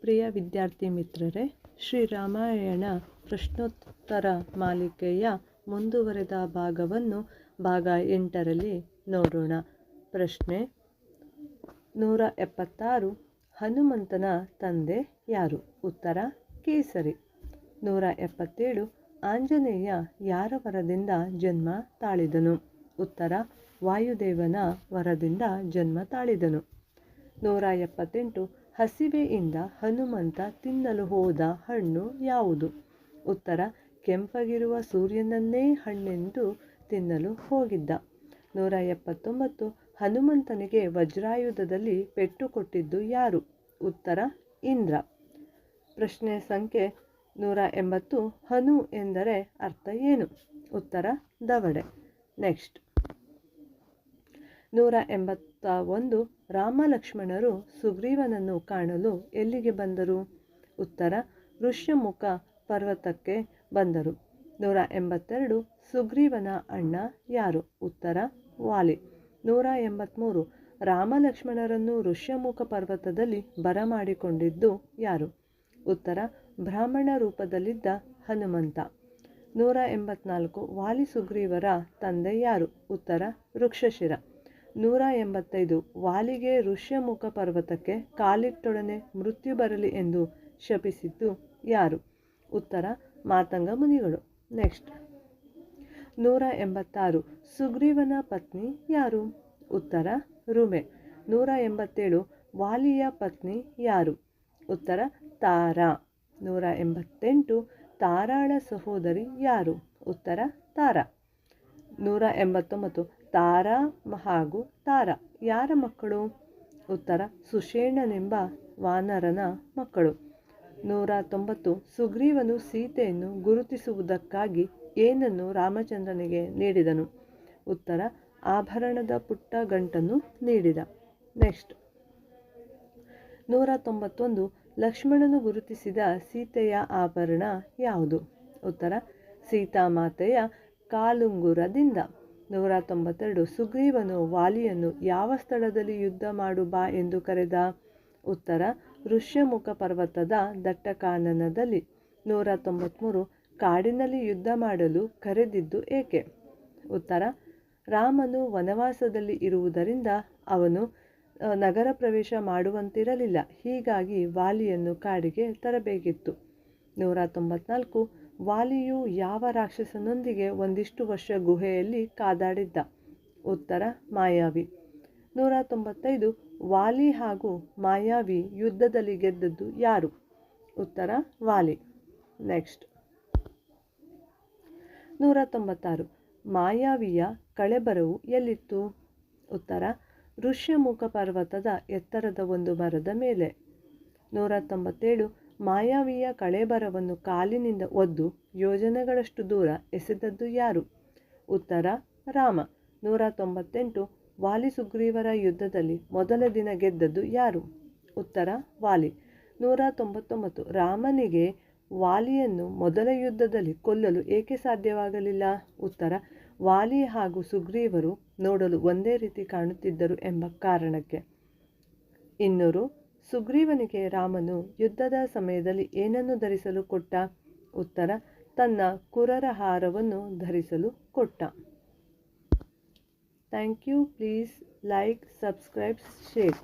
ಪ್ರಿಯ ವಿದ್ಯಾರ್ಥಿ ಮಿತ್ರರೇ ಶ್ರೀರಾಮಾಯಣ ಪ್ರಶ್ನೋತ್ತರ ಮಾಲಿಕೆಯ ಮುಂದುವರೆದ ಭಾಗವನ್ನು ಭಾಗ ಎಂಟರಲ್ಲಿ ನೋಡೋಣ. ಪ್ರಶ್ನೆ ನೂರ ಎಪ್ಪತ್ತಾರು, ಹನುಮಂತನ ತಂದೆ ಯಾರು? ಉತ್ತರ, ಕೇಸರಿ. ನೂರ ಎಪ್ಪತ್ತೇಳು, ಆಂಜನೇಯ ಯಾರ ವರದಿಂದ ಜನ್ಮ ತಾಳಿದನು? ಉತ್ತರ, ವಾಯುದೇವನ ವರದಿಂದ ಜನ್ಮ ತಾಳಿದನು. ನೂರ ಎಪ್ಪತ್ತೆಂಟು ಹಸಿವೆಯಿಂದ ಹನುಮಂತ ತಿನ್ನಲು ಹೋದ ಹಣ್ಣು ಯಾವುದು? ಉತ್ತರ, ಕೆಂಪಗಿರುವ ಸೂರ್ಯನನ್ನೇ ಹಣ್ಣೆಂದು ತಿನ್ನಲು ಹೋಗಿದ್ದ. ನೂರ ಎಪ್ಪತ್ತೊಂಬತ್ತು, ಹನುಮಂತನಿಗೆ ವಜ್ರಾಯುಧದಲ್ಲಿ ಪೆಟ್ಟು ಕೊಟ್ಟಿದ್ದು ಯಾರು? ಉತ್ತರ, ಇಂದ್ರ. ಪ್ರಶ್ನೆ ಸಂಖ್ಯೆ ನೂರ ಎಂಬತ್ತು, ಹನು ಎಂದರೆ ಅರ್ಥ ಏನು? ಉತ್ತರ, ದವಡೆ. ನೆಕ್ಸ್ಟ್. ನೂರ ಎಂಬತ್ತ ಒಂದು ರಾಮ ಲಕ್ಷ್ಮಣರು ಸುಗ್ರೀವನನ್ನು ಕಾಣಲು ಎಲ್ಲಿಗೆ ಬಂದರು? ಉತ್ತರ, ಋಷ್ಯಮುಖ ಪರ್ವತಕ್ಕೆ ಬಂದರು. ನೂರ ಎಂಬತ್ತೆರಡು ಸುಗ್ರೀವನ ಅಣ್ಣ ಯಾರು? ಉತ್ತರ, ವಾಲಿ. ನೂರ ಎಂಬತ್ತ್ಮೂರು ರಾಮ ಲಕ್ಷ್ಮಣರನ್ನು ಋಷ್ಯಮುಖ ಪರ್ವತದಲ್ಲಿ ಬರಮಾಡಿಕೊಂಡಿದ್ದು ಯಾರು? ಉತ್ತರ, ಬ್ರಾಹ್ಮಣ ರೂಪದಲ್ಲಿದ್ದ ಹನುಮಂತ. ನೂರ ಎಂಬತ್ನಾಲ್ಕು ವಾಲಿ ಸುಗ್ರೀವರ ತಂದೆ ಯಾರು? ಉತ್ತರ, ವೃಕ್ಷಶಿರ. ನೂರ ಎಂಬತ್ತೈದು ವಾಲಿಗೆ ಋಷ್ಯಮುಖ ಪರ್ವತಕ್ಕೆ ಕಾಲಿಟ್ಟೊಡನೆ ಮೃತ್ಯು ಬರಲಿ ಎಂದು ಶಪಿಸಿದ್ದು ಯಾರು? ಉತ್ತರ, ಮಾತಂಗ ಮುನಿಗಳು. ನೆಕ್ಸ್ಟ್. ನೂರ ಎಂಬತ್ತಾರು ಸುಗ್ರೀವನ ಪತ್ನಿ ಯಾರು? ಉತ್ತರ, ರುಮೆ. ನೂರ ಎಂಬತ್ತೇಳು ವಾಲಿಯ ಪತ್ನಿ ಯಾರು? ಉತ್ತರ, ತಾರಾ. ನೂರ ಎಂಬತ್ತೆಂಟು ತಾರಾಳ ಸಹೋದರಿ ಯಾರು? ಉತ್ತರ, ತಾರಾ. ನೂರ ಎಂಬತ್ತೊಂಬತ್ತು. ತಾರಾ ಹಾಗೂ ತಾರಾ, ಯಾರ ಮಕ್ಕಳು? ಉತ್ತರ, ಸುಷೇಣನೆಂಬ ವಾನರನ ಮಕ್ಕಳು. ನೂರ ತೊಂಬತ್ತು. ಸುಗ್ರೀವನು ಸೀತೆಯನ್ನು ಗುರುತಿಸುವುದಕ್ಕಾಗಿ ಏನನ್ನು ರಾಮಚಂದ್ರನಿಗೆ ನೀಡಿದನು? ಉತ್ತರ, ಆಭರಣದ ಪುಟ್ಟ ಗಂಟನ್ನು ನೀಡಿದ. ನೆಕ್ಸ್ಟ್. ನೂರ ತೊಂಬತ್ತೊಂದು. ಲಕ್ಷ್ಮಣನು ಗುರುತಿಸಿದ ಸೀತೆಯ ಆಭರಣ ಯಾವುದು? ಉತ್ತರ, ಸೀತಾಮಾತೆಯ ಕಾಲುಂಗುರದಿಂದ. ನೂರ ತೊಂಬತ್ತೆರಡು ಸುಗ್ರೀವನು ವಾಲಿಯನ್ನು ಯಾವ ಸ್ಥಳದಲ್ಲಿ ಯುದ್ಧ ಮಾಡು ಬಾ ಎಂದು ಕರೆದ? ಉತ್ತರ, ಋಷ್ಯಮುಖ ಪರ್ವತದ ದಟ್ಟಕಾನನದಲ್ಲಿ. ನೂರ ತೊಂಬತ್ತ್ಮೂರು ಕಾಡಿನಲ್ಲಿ ಯುದ್ಧ ಮಾಡಲು ಕರೆದಿದ್ದು ಏಕೆ? ಉತ್ತರ, ರಾಮನು ವನವಾಸದಲ್ಲಿ ಇರುವುದರಿಂದ ಅವನು ನಗರ ಪ್ರವೇಶ ಮಾಡುವಂತಿರಲಿಲ್ಲ. ಹೀಗಾಗಿ ವಾಲಿಯನ್ನು ಕಾಡಿಗೆ ತರಬೇಕಿತ್ತು. ನೂರ ತೊಂಬತ್ನಾಲ್ಕು ವಾಲಿಯು ಯಾವ ರಾಕ್ಷಸನೊಂದಿಗೆ ಒಂದಿಷ್ಟು ವರ್ಷ ಗುಹೆಯಲ್ಲಿ ಕಾದಾಡಿದ್ದ? ಉತ್ತರ, ಮಾಯಾವಿ. ನೂರ ತೊಂಬತ್ತೈದು, ವಾಲಿ ಹಾಗೂ ಮಾಯಾವಿ ಯುದ್ಧದಲ್ಲಿ ಗೆದ್ದದ್ದು ಯಾರು? ಉತ್ತರ, ವಾಲಿ. ನೆಕ್ಸ್ಟ್. ನೂರ ತೊಂಬತ್ತಾರು, ಮಾಯಾವಿಯ ಕಳೆಬರವು ಎಲ್ಲಿತ್ತು? ಉತ್ತರ, ಋಷ್ಯಮುಖ ಪರ್ವತದ ಎತ್ತರದ ಒಂದು ಮರದ ಮೇಲೆ. ನೂರ ತೊಂಬತ್ತೇಳು ಮಾಯಾವಿಯ ಕಳೆಬರವನ್ನು ಕಾಲಿನಿಂದ ಒದ್ದು ಯೋಜನೆಗಳಷ್ಟು ದೂರ ಎಸೆದದ್ದು ಯಾರು? ಉತ್ತರ, ರಾಮ. ನೂರ ತೊಂಬತ್ತೆಂಟು, ವಾಲಿ ಸುಗ್ರೀವರ ಯುದ್ಧದಲ್ಲಿ ಮೊದಲ ದಿನ ಗೆದ್ದದ್ದು ಯಾರು? ಉತ್ತರ, ವಾಲಿ. ನೂರ ತೊಂಬತ್ತೊಂಬತ್ತು, ರಾಮನಿಗೆ ವಾಲಿಯನ್ನು ಮೊದಲ ಯುದ್ಧದಲ್ಲಿ ಕೊಲ್ಲಲು ಏಕೆ ಸಾಧ್ಯವಾಗಲಿಲ್ಲ? ಉತ್ತರ, ವಾಲಿ ಹಾಗೂ ಸುಗ್ರೀವರು ನೋಡಲು ಒಂದೇ ರೀತಿ ಕಾಣುತ್ತಿದ್ದರು ಎಂಬ ಕಾರಣಕ್ಕೆ. ಇನ್ನೂರು ಸುಗ್ರೀವನಿಗೆ ರಾಮನು ಯುದ್ಧದ ಸಮಯದಲ್ಲಿ ಏನನ್ನು ಧರಿಸಲು ಕೊಟ್ಟ? ಉತ್ತರ, ತನ್ನ ಕುರರ ಹಾರವನ್ನು ಧರಿಸಲು ಕೊಟ್ಟ. Thank you, please like, subscribe, share.